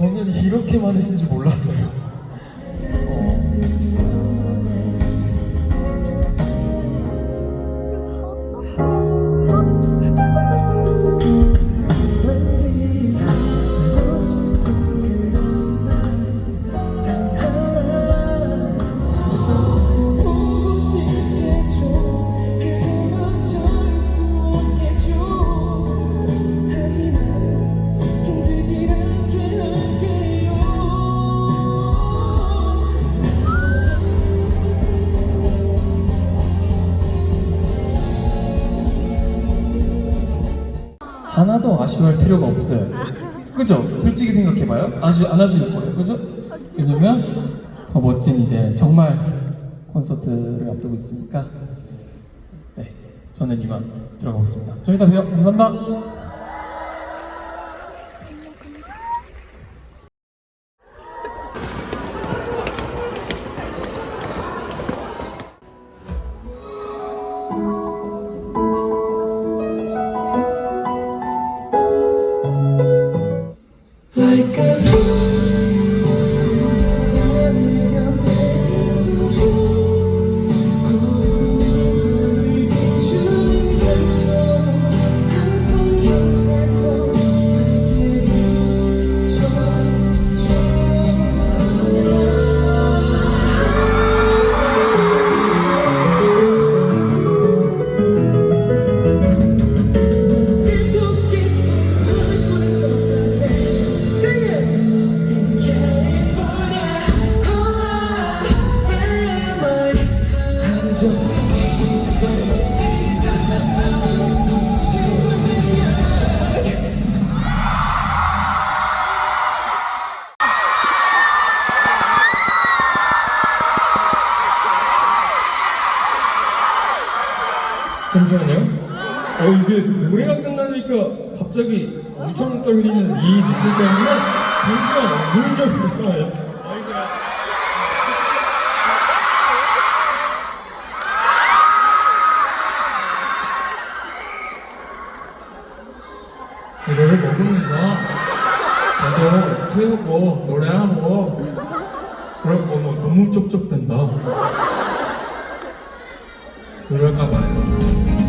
저는 이렇게 많으신 줄 몰랐어요. 하나도 아쉬워할 필요가 없어요. 아. 그죠? 솔직히 생각해봐요. 아쉬 안 아쉬울 거예요. 그죠? 왜냐면 더 멋진 이제 정말 콘서트를 앞두고 있으니까 네 저는 이만 들어가겠습니다. 좀 이따 봬요. 감사합니다. 이거를 먹으면서 저도 태우고 노래하고 그렇고 뭐 너무 쩝쩝댄다 그럴까 봐요.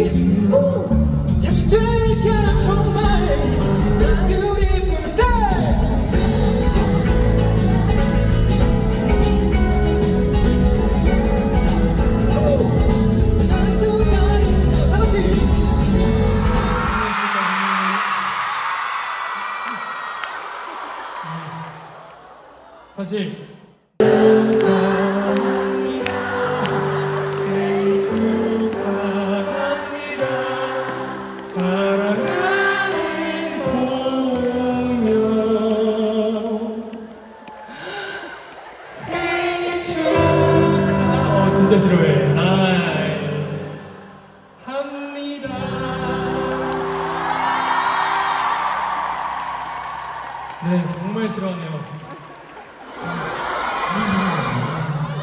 Ooh.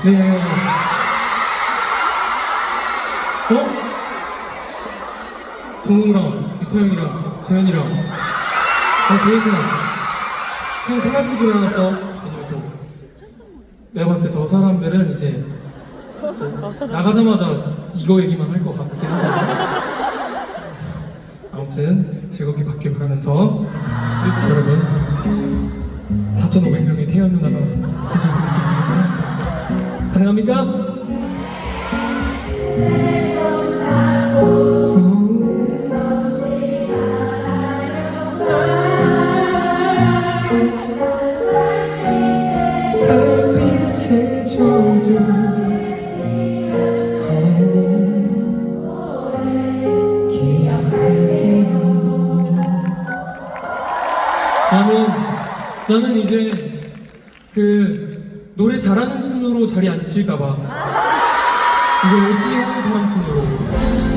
네. 어? 정국이랑 이토 형이랑 재현이랑 아 재현이랑 형 사라진 줄 알았어. 왜냐면 또 내가 봤을 때 저 사람들은 이제 저 나가자마자 이거 얘기만 할 것 같긴 하거든요. 아무튼 즐겁게 받길 바라면서 그리고 여러분 4,500명의 태연 누나가 되셨으면 좋겠습니다. 가능합니까? 나는 나는 이제 그 노래 잘하는 순으로 자리 안 칠까봐. 이거 열심히 하는 사람 순으로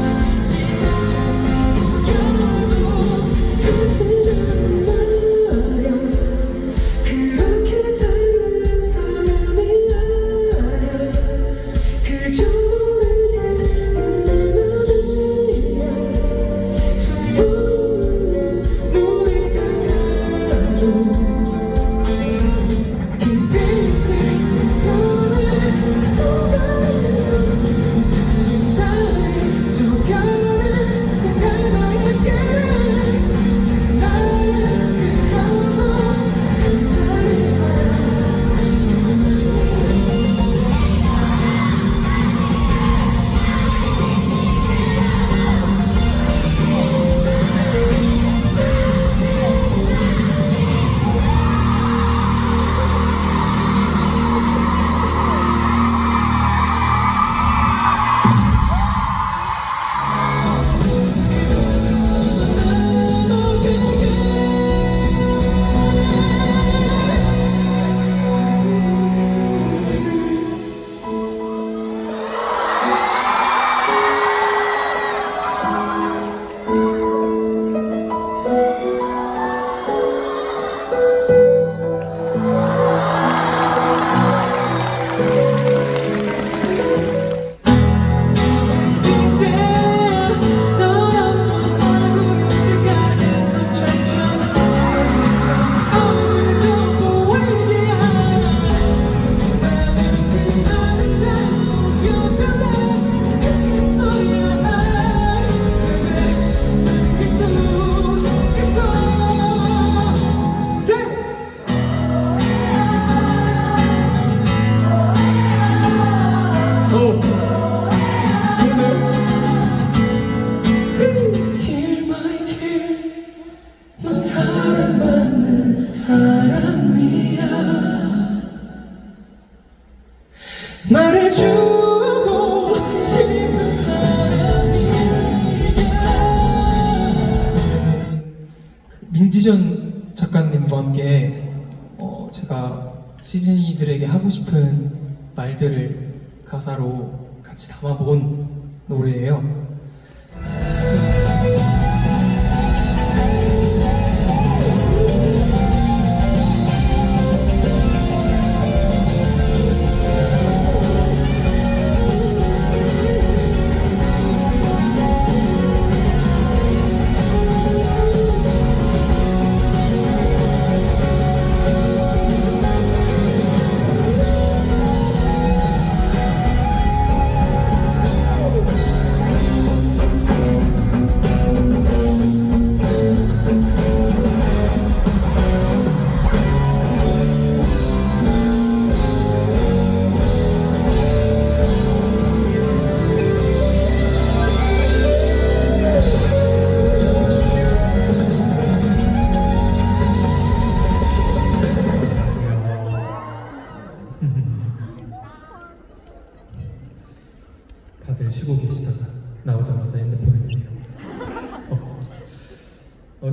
담아본 노래예요.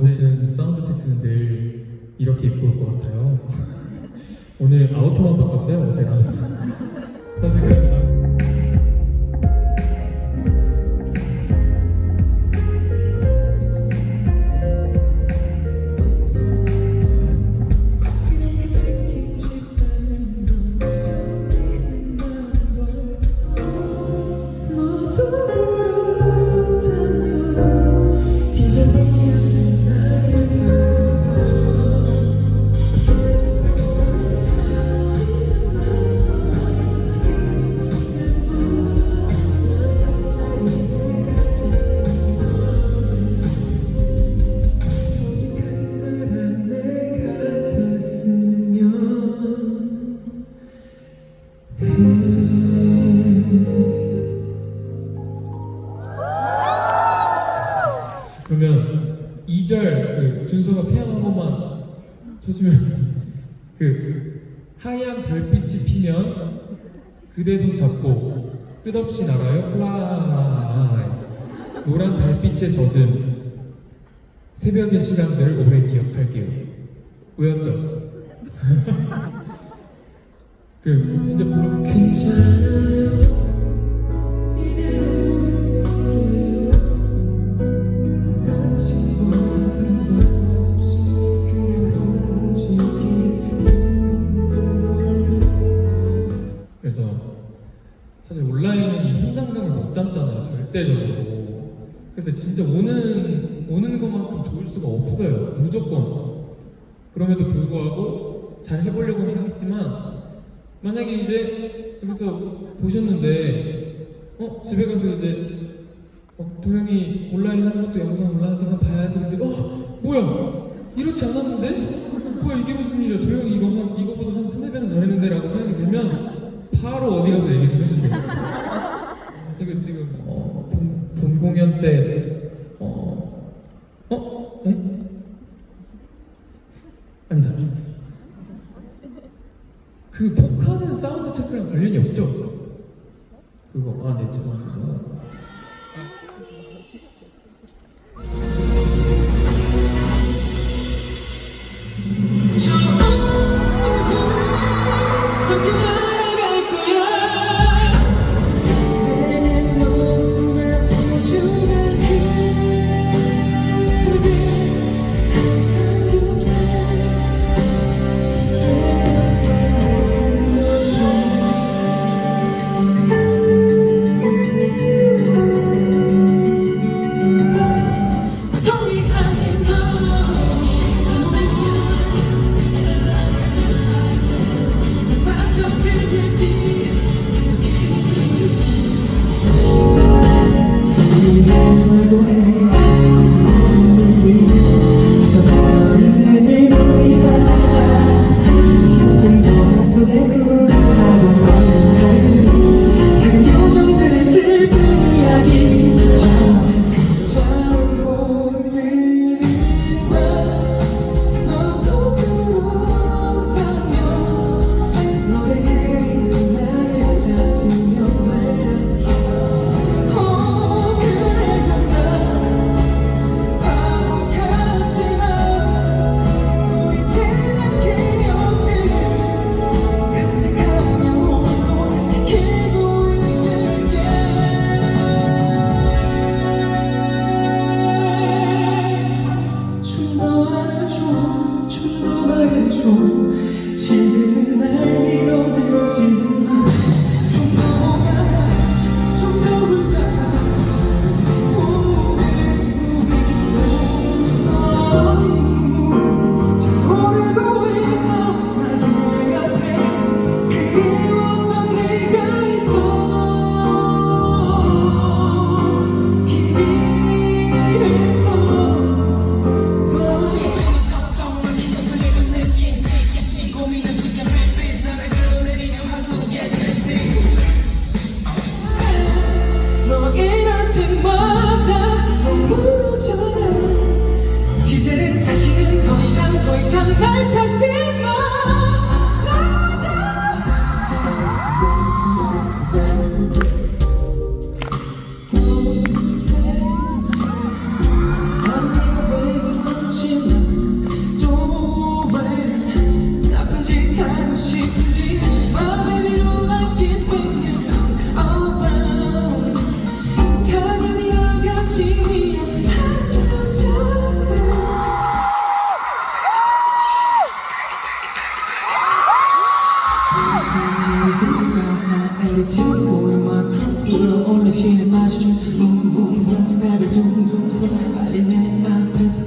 저는 사운드 체크는 늘 이렇게 입고 올 것 같아요. 오늘 아우터만 바꿨어요, 어제가. 사실 준서가 피아노 한 번만 쳐주면 그 하얀 별빛이 피면 그대 손 잡고 끝없이 날아요. 플라이 노란 달빛에 젖은 새벽의 시간들을 오래 기억할게요. 왜였죠? 그 진짜 불러볼게요 괜찮아요 절대적으로. 그래서 진짜 오는 오는 것만큼 좋을 수가 없어요. 무조건. 그럼에도 불구하고 잘 해보려고는 하겠지만 만약에 이제 여기서 보셨는데 어 집에 가서 이제 어, 도영이 온라인 한 것도 영상 올라왔으면 봐야지 근데 어 뭐야? 이렇지 않았는데? 뭐야 이게 무슨 일이야? 도영이 이거 한 이거보다 한 세네 배는 잘했는데 라고 생각이 들면 바로 어디 가서 얘기 좀 해주세요. 이거 지금 어, 본, 본 공연 때 어, 어? 에? 아니다 그 포카는 사운드 체크랑 관련이 없죠? 그거 아 네 죄송합니다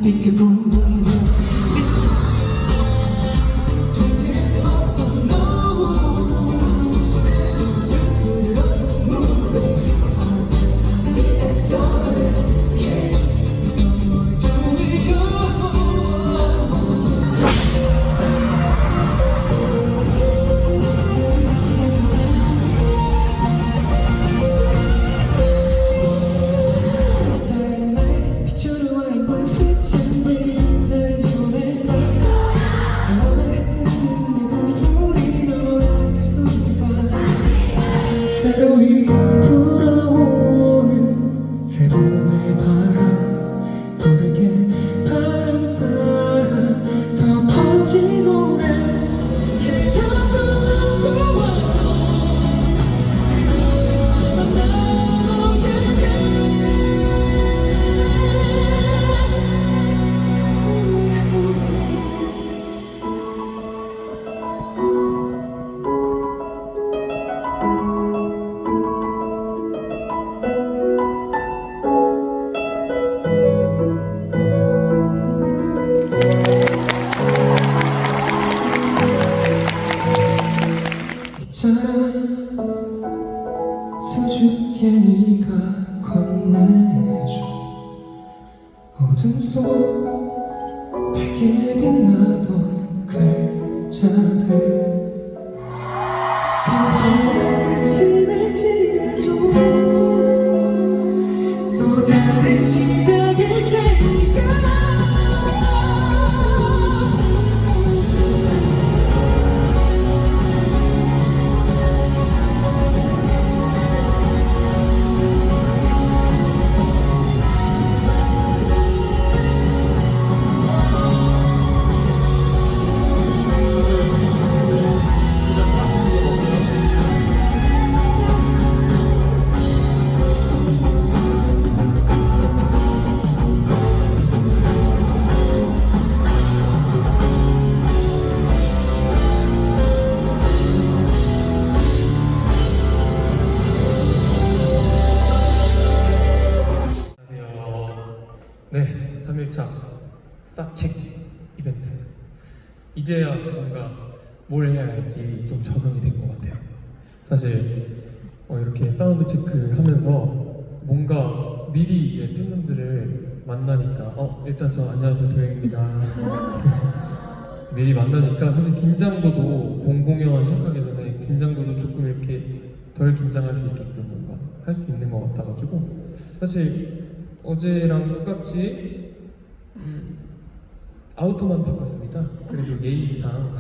എനിക്ക് പോകും 어 일단 저 안녕하세요 도영입니다. 미리 만나니까 사실 긴장도도 공공연 시작하기 전에 긴장도도 조금 이렇게 덜 긴장할 수 있게끔 뭔가 할 수 있는 것 같아가지고 사실 어제랑 똑같이 음, 아우터만 바꿨습니다. 그래도 예의상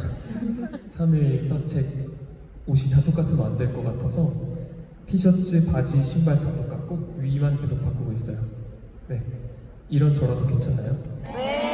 3일 사책 옷이 다 똑같으면 안 될 것 같아서 티셔츠, 바지, 신발 다 똑같고 위만 계속 바꾸고 있어요. 네, 이런 저라도 괜찮나요? 이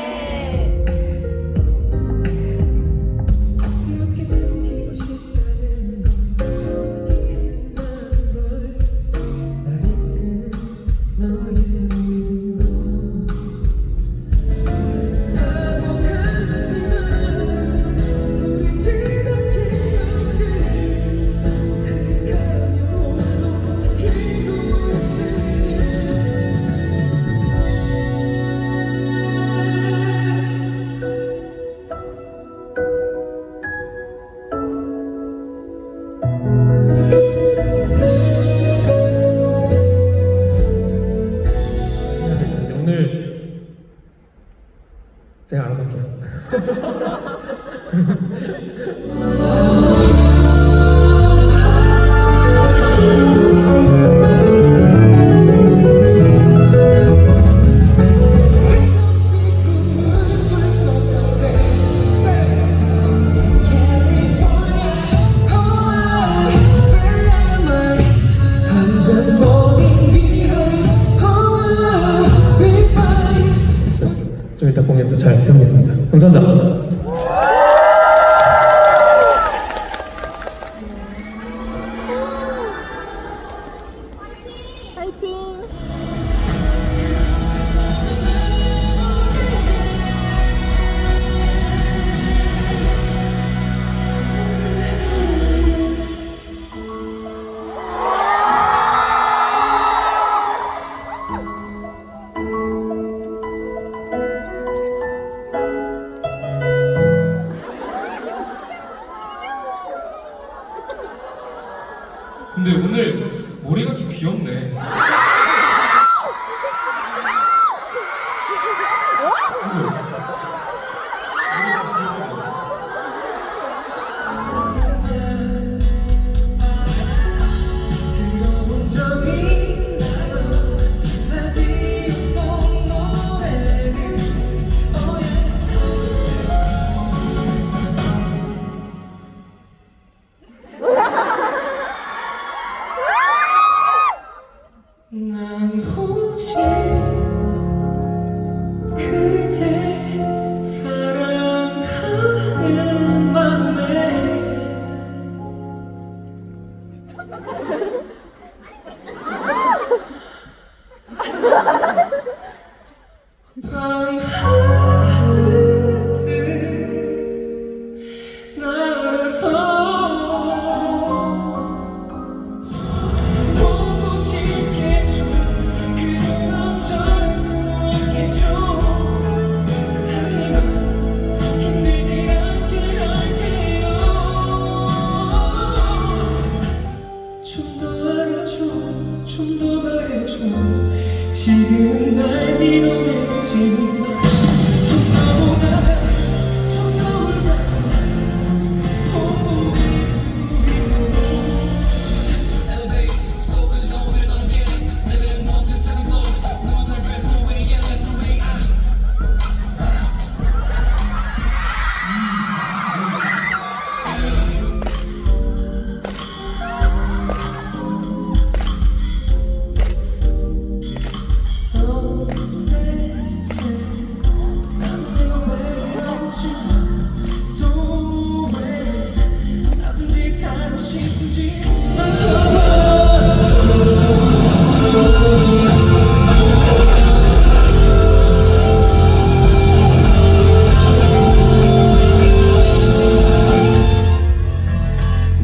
지금은 날 밀어내지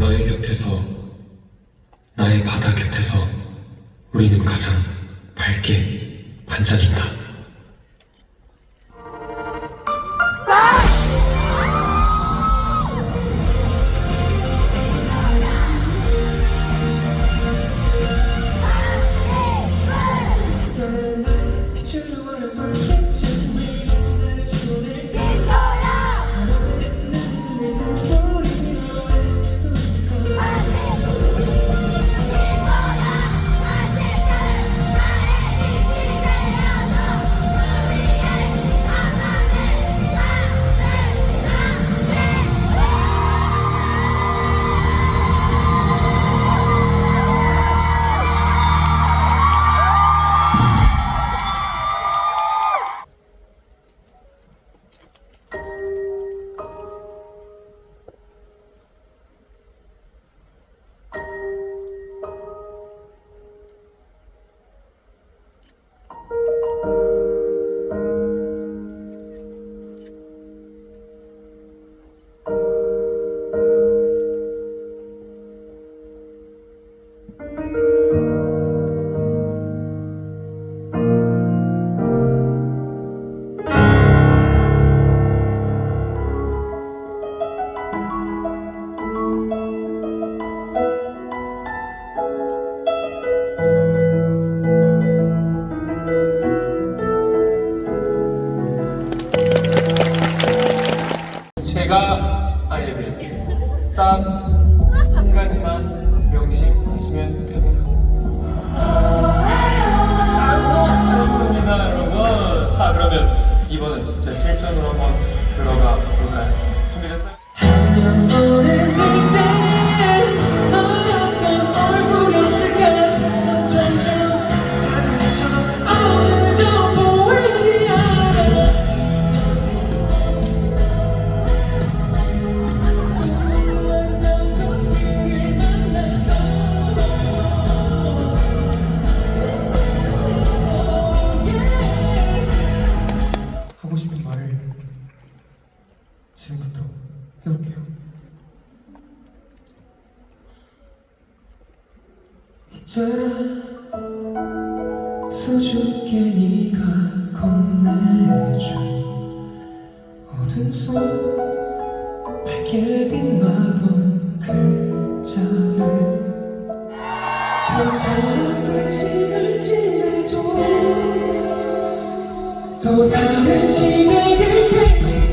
너의 곁에서 나의 바다 곁에서 우리는 가장 밝게 반짝인다. 괜찮은 끝이 날지라도 또 다른 시작일 테니